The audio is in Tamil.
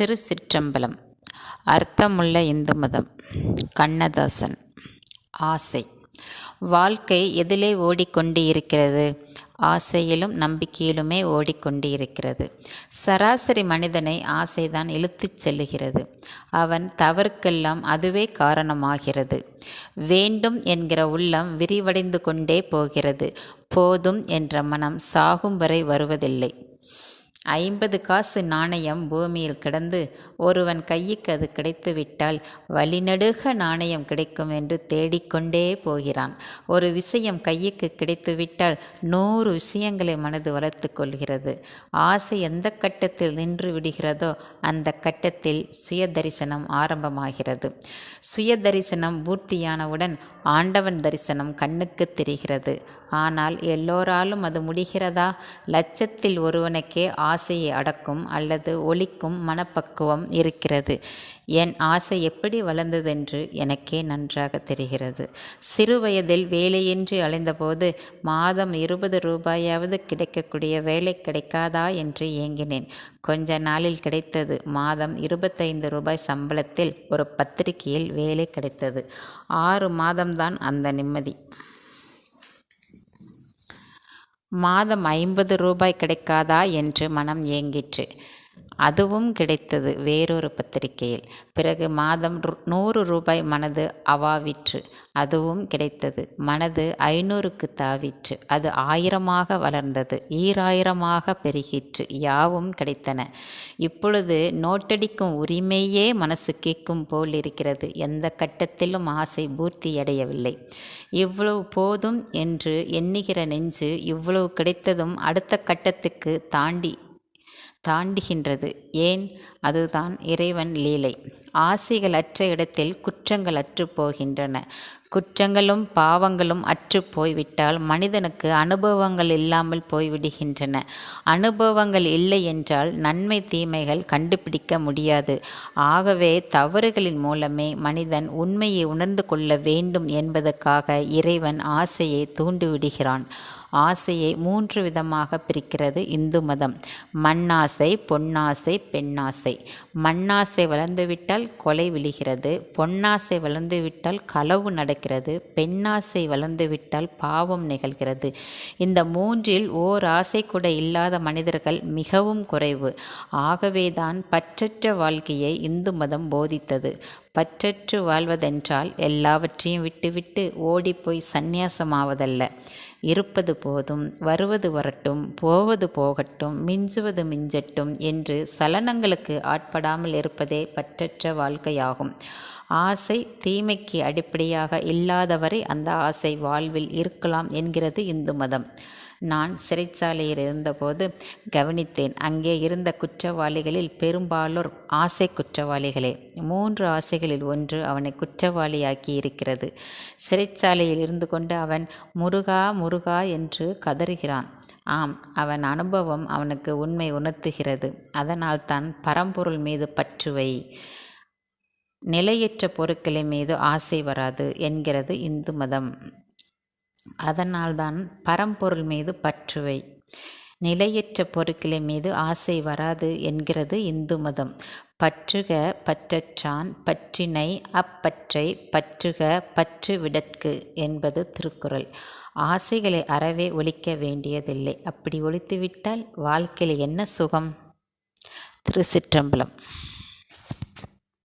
திருச்சிற்றம்பலம். அர்த்தமுள்ள இந்து மதம். கண்ணதாசன். ஆசை. வாழ்க்கை எதிலே ஓடிக்கொண்டு இருக்கிறது ஆசையிலும் நம்பிக்கையிலுமே ஓடிக்கொண்டு இருக்கிறது சராசரி மனிதனை ஆசைதான் இழுத்துச் செல்லுகிறது. அவன் தவறுக்கெல்லாம் அதுவே காரணமாகிறது. வேண்டும் என்கிற உள்ளம் விரிவடைந்து கொண்டே போகிறது. போதும் என்ற மனம் சாகும் வரை வருவதில்லை. ஐம்பது காசு நாணயம் பூமியில் கிடந்து ஒருவன் கைக்கு அது கிடைத்துவிட்டால் வழிநடுக நாணயம் கிடைக்கும் என்று தேடிக்கொண்டே போகிறான். ஒரு விஷயம் கைக்கு கிடைத்துவிட்டால் நூறு விஷயங்களை மனது வளர்த்து கொள்கிறது. ஆசை எந்த கட்டத்தில் நின்று விடுகிறதோ அந்த கட்டத்தில் சுய தரிசனம் ஆரம்பமாகிறது. சுய தரிசனம் பூர்த்தியானவுடன் ஆண்டவன் தரிசனம் கண்ணுக்கு தெரிகிறது. ஆனால் எல்லோராலும் அது முடிகிறதா? லட்சத்தில் ஒருவனுக்கே ஆ ஆசையை அடக்கும் அல்லது ஒழிக்கும் மனப்பக்குவம் இருக்கிறது. என் ஆசை எப்படி வளர்ந்ததென்று எனக்கே நன்றாக தெரிகிறது. சிறு வயதில் வேலையின்றி அலைந்தபோது மாதம் இருபது ரூபாயாவது கிடைக்கக்கூடிய வேலை கிடைக்காதா என்று ஏங்கினேன். கொஞ்ச நாளில் கிடைத்தது. மாதம் இருபத்தைந்து ரூபாய் சம்பளத்தில் ஒரு பத்திரிகையில் வேலை கிடைத்தது. ஆறு மாதம்தான் அந்த நிம்மதி. மாதம் ஐம்பது ரூபாய் கிடைக்காதா என்று மனம் ஏங்கிற்று. அதுவும் கிடைத்தது வேறொரு பத்திரிகையில். பிறகு மாதம் நூறு ரூபாய் மனது அவாவிற்று அதுவும் கிடைத்தது. மனது ஐநூறுக்கு தாவிற்று அது ஆயிரமாக வளர்ந்தது ஈராயிரமாக பெருகிற்று யாவும் கிடைத்தன. இப்பொழுது நோட்டடிக்கும் உரிமையே மனசு கேட்கும் போல் இருக்கிறது. எந்த கட்டத்திலும் ஆசை பூர்த்தி அடையவில்லை. இவ்வளவு போதும் என்று எண்ணுகிற நெஞ்சு இவ்வளவு கிடைத்ததும் அடுத்த கட்டத்துக்கு தாண்டி தாண்டுகின்றது. ஏன்? அதுதான் இறைவன் லீலை. ஆசைகள் அற்ற இடத்தில் குற்றங்கள் அற்று போகின்றன. குற்றங்களும் பாவங்களும் அற்று போய்விட்டால் மனிதனுக்கு அனுபவங்கள் இல்லாமல் போய்விடுகின்றன. அனுபவங்கள் இல்லை என்றால் நன்மை தீமைகள் கண்டுபிடிக்க முடியாது. ஆகவே தவறுகளின் மூலமே மனிதன் உண்மையை உணர்ந்து கொள்ள வேண்டும் என்பதற்காக இறைவன் ஆசையை தூண்டிவிடுகிறான். ஆசையை மூன்று விதமாக பிரிக்கிறது இந்து மதம். மண்ணாசை பொன்னாசை பெண்ணாசை. மண்ணாசை வளர்ந்துவிட்டால் கொலை விழுகிறது பொன்னாசை வளர்ந்துவிட்டால் களவு நடக்கிறது பெண்ணாசை வளர்ந்துவிட்டால் பாவம் நிகழ்கிறது. இந்த மூன்றில் ஓர் ஆசை கூட இல்லாத மனிதர்கள் மிகவும் குறைவு. ஆகவேதான் பற்றற்ற வாழ்க்கையை இந்து மதம் போதித்தது. பற்றற்று வாழ்வதென்றால் எல்லாவற்றையும் விட்டுவிட்டு ஓடிப்போய் சந்நியாசமாவதல்ல. இருப்பது போதும் வருவது வரட்டும் போவது போகட்டும் மிஞ்சுவது மிஞ்சட்டும் என்று சலனங்களுக்கு ஆட்படாமல் இருப்பதே பற்றற்ற வாழ்க்கையாகும். ஆசை தீமைக்கு அடிப்படையாக இல்லாதவரை அந்த ஆசை வாழ்வில் இருக்கலாம் என்கிறது இந்து மதம். நான் சிறைச்சாலையில் இருந்தபோது கவனித்தேன். அங்கே இருந்த குற்றவாளிகளில் பெரும்பாலோர் ஆசை குற்றவாளிகளே. மூன்று ஆசைகளில் ஒன்று அவனை குற்றவாளியாக்கி இருக்கிறது. சிறைச்சாலையில் இருந்து கொண்டு அவன் முருகா முருகா என்று கதறுகிறான். ஆம் அவன் அனுபவம் அவனுக்கு உண்மை உணர்த்துகிறது. அதனால் தான் பரம்பொருள் மீது பற்றுவை. நிலையற்ற பொருட்களின் மீது ஆசை வராது என்கிறது இந்து மதம். அதனால்தான் பரம்பொருள் மீது பற்றுவை. நிலையற்ற பொருட்களை மீது ஆசை வராது என்கிறது இந்து மதம். பற்றுக பற்றற்றான் பற்றினை அப்பற்றை பற்றுக பற்று விடற்கு என்பது திருக்குறள். ஆசைகளை அறவே ஒழிக்க வேண்டியதில்லை. அப்படி ஒழித்துவிட்டால் வாழ்க்கையில் என்ன சுகம்? திருச்சிற்றம்பலம்.